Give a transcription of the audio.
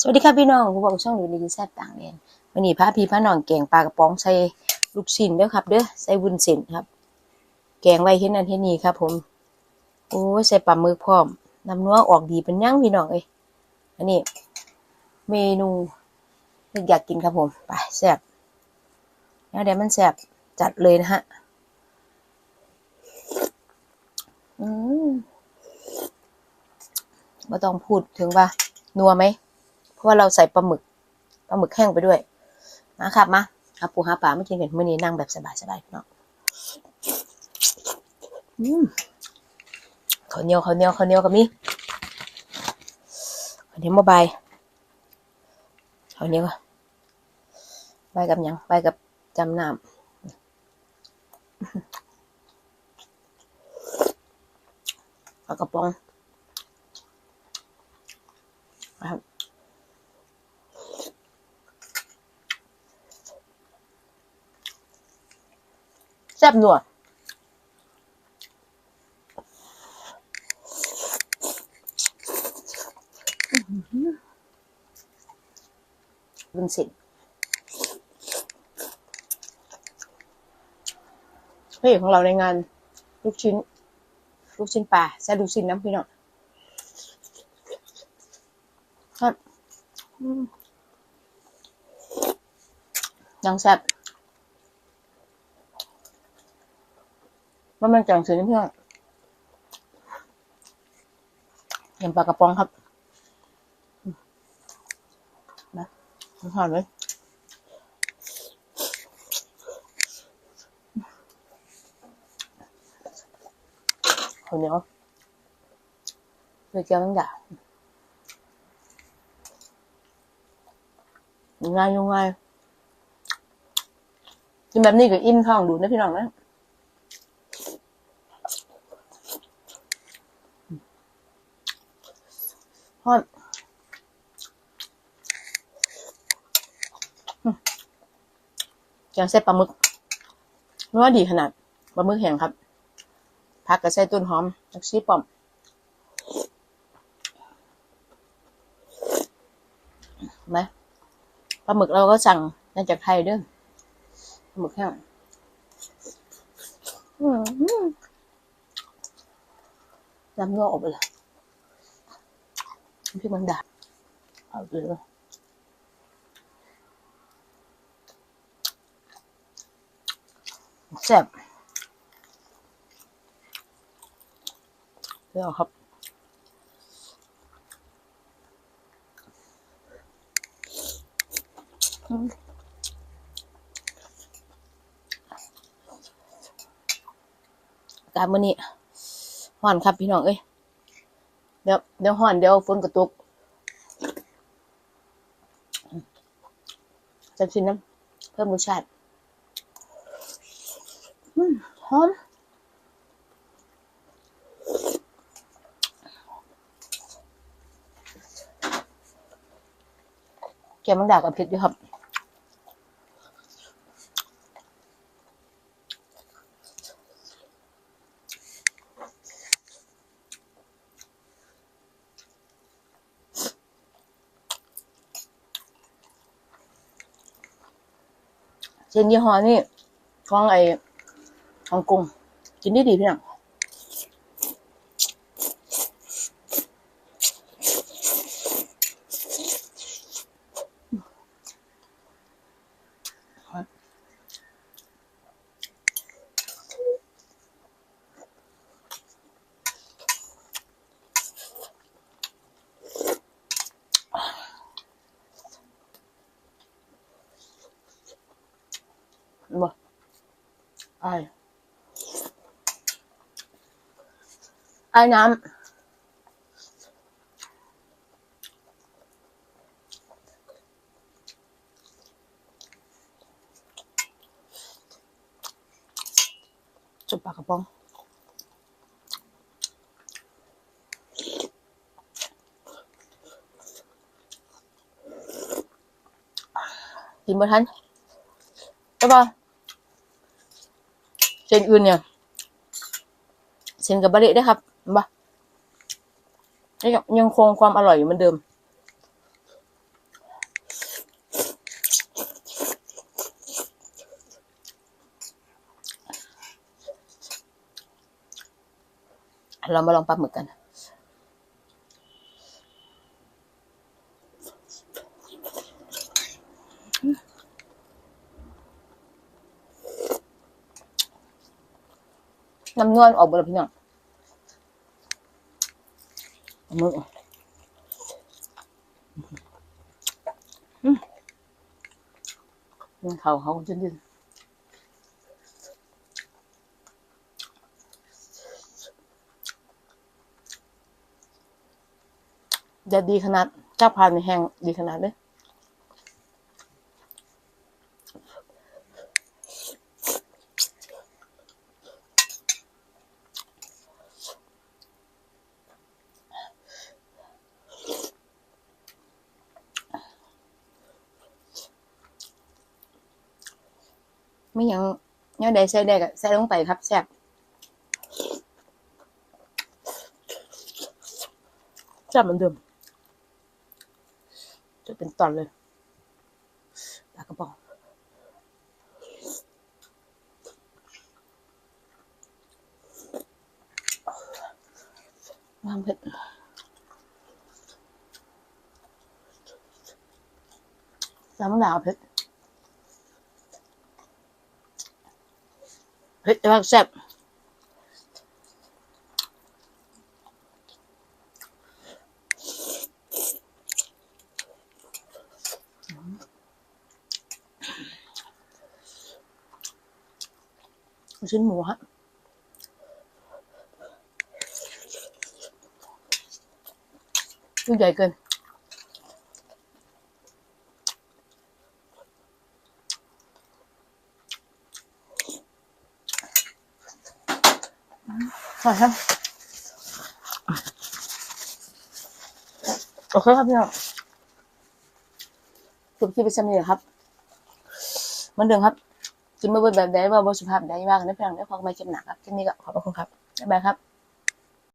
สวัสดีครับพี่น้องผู้บอกช่องดูดีแซ่บต่างแดนวันนี้พาพี่พาน้องแกงปลากระป๋องใส่ลูกชิ้นเด้อครับ เด้อใส่วุ้นเส้นครับ แกงไว้เฮ็ดนั่นเฮ็ดนี่ครับ ผมโอ้ใส่ปลาหมึกพร้อมน้ำนัวออกดีเป็นยั่งพี่น้องเอ้ยอันนี้ เมนูอยากกินครับผมไปแซ่บแล้วเดี๋ยวมันแซ่บจัดเลยนะฮะอืมไม่ต้องพูดถึงว่านัวไหม ราะว่าเราใส่ปลาหมึกปลาหมึกแห้งไปด้วยนะครับมาหาปูหาปลาไม่กินกันมื้อนี้นั่งแบบสบายๆเนาะอืมข้าวเหนียวข้าวเหนียวข้าวเหนียวกับมีข้าวเหนียวมาใบข้าวเหนียวใบกับยังใบกับจำนำปลากระป๋องนะครับ แซ่บหนัววุ้นเส้นพระเอกของเราในงาน ลูกชิ้น ลูกชิ้นปลาแซ่ลูกชิ้นน้ำพี่น้องครับอืมยังแซ่บ มันมันจังสือนี่เพื่อนยำปลากระป๋องครับอืมนะหอมเลยข้าวเหนียวเลยเจียวตั้งแต่ง่ายง่ายกินแบบนี้ก็อิ่มท้องดูนะพี่น้องนะ ทอดอืมแกงเส้นปลาหมึกนัวดีขนาดปลาหมึกแห้งครับผักกระใส่ต้นหอมจักชีปอมไหมปลาหมึกเราก็สั่งมาจากไทยเด้อปลาหมึกแห้งอืมน้ำนัวออกไปเลย พี่มันด่าเอาไปเลยแซ่บเดี๋ยวครับอืมอากาศมื้อนี้ร้อนครับพี่น้องเอ้ย เดี๋ยวเดี๋ยวห่อนเดี๋ยวฝนกระตุกจะชิมน้ำเพิ่มรสชาติอืมหอมแกงมังดากับเผ็ดอยู่ครับ เช่นยี่ห้อนี่ของไอ้ฮ่องกงกินได้ดีพี่น้องบ่ ไอ้ไอ้น้ำจุบปาก เช่นอื่นเนี่ยเช่นกับบะเละได้ครับบ่ยังคงความอร่อยอยู่เหมือนเดิมเรามาลองปลาหมึกกัน น้ำนวลออกบนพี่น้องมึกอืมมันเขาเขาจนดินจะดีขนาดเจ้าพานในแห้งดีขนาดเลย ไม่หยังแนวใดใส่ได้ก็ใส่ลงไปครับแซ่บแซ่บเหมือนเดิมจะเป็นตอนเลยปลากระป๋องน้ำเผ็ดน้ำดาวเผ็ด เผ็ดแต่ว่าแซ่บชิ้นหมูฮะลูกใหญ่เกิน ใช่ครับโอเคครับพี่น้องจบที่ไปชมเนียครับมันเดิมครับกินมาเบิดแบบใดว่าบสุภาพใดมากนะพี่น้องได้ฟังไม่เจ็บหนักครับที่นี่ก็ขอบพระคุณครับบ๊ายบายครับ